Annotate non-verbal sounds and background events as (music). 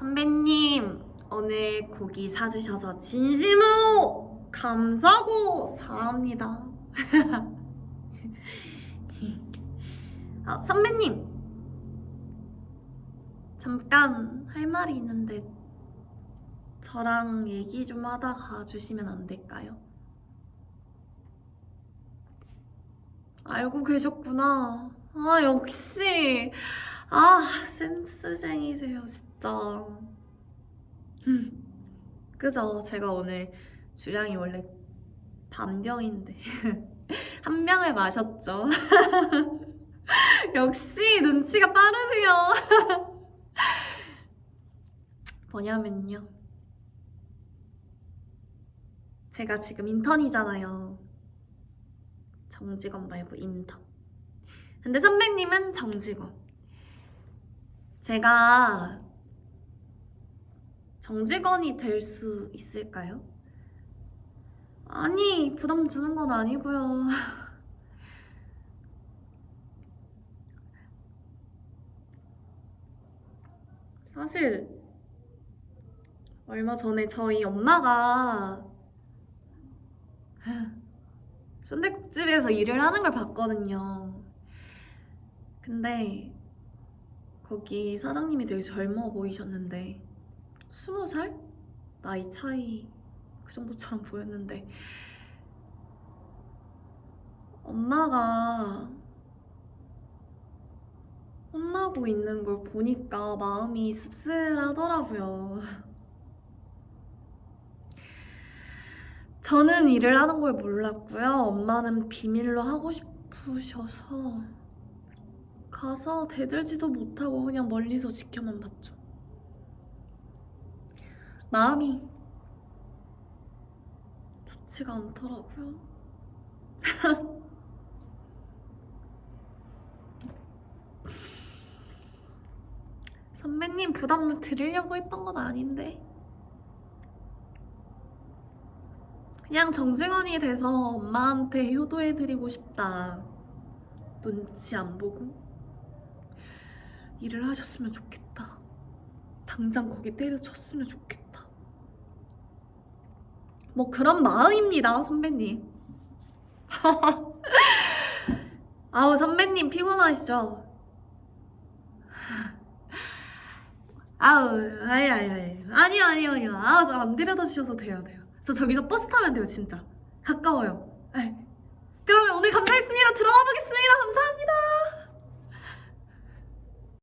선배님, 오늘 고기 사주셔서 진심으로 감사하고 사합니다. (laughs) 아, 선배님! 잠깐 할 말이 있는데 저랑 얘기 좀 하다 가 주시면 안 될까요? 알고 계셨구나. 아, 역시. 아, 센스쟁이세요, 진짜. 음, (laughs) 그죠? 제가 오늘 주량이 원래 반병인데. (laughs) 한 병을 마셨죠. (laughs) 역시 눈치가 빠르세요. 뭐냐면요. 제가 지금 인턴이잖아요. 정직원 말고 인턴. 근데 선배님은 정직원. 제가 정직원이 될 수 있을까요? 아니, 부담 주는 건 아니고요. (laughs) 사실 얼마 전에 저희 엄마가 (laughs) 순대국집에서 일을 하는 걸 봤거든요. 근데 거기 사장님이 되게 젊어 보이셨는데 스무 살 나이 차이 그 정도처럼 보였는데 엄마가 혼나고 있는 걸 보니까 마음이 씁쓸하더라고요. 저는 일을 하는 걸 몰랐고요. 엄마는 비밀로 하고 싶으셔서 가서 대들지도 못하고 그냥 멀리서 지켜만 봤죠. 마음이 좋지가 않더라고요. (laughs) 선배님 부담을 드리려고 했던 건 아닌데. 그냥 정직원이 돼서 엄마한테 효도해드리고 싶다. 눈치 안 보고. 일을 하셨으면 좋겠다. 당장 거기 때려쳤으면 좋겠다. 뭐 그런 마음입니다, 선배님. (laughs) 아우, 선배님 피곤하시죠? 아우, 아니, 아니, 아니. 아니요, 아니요, 아니요. 아, 저안 데려다 주셔서 돼요, 돼요. 저 저기서 버스 타면 돼요, 진짜. 가까워요. 네. 그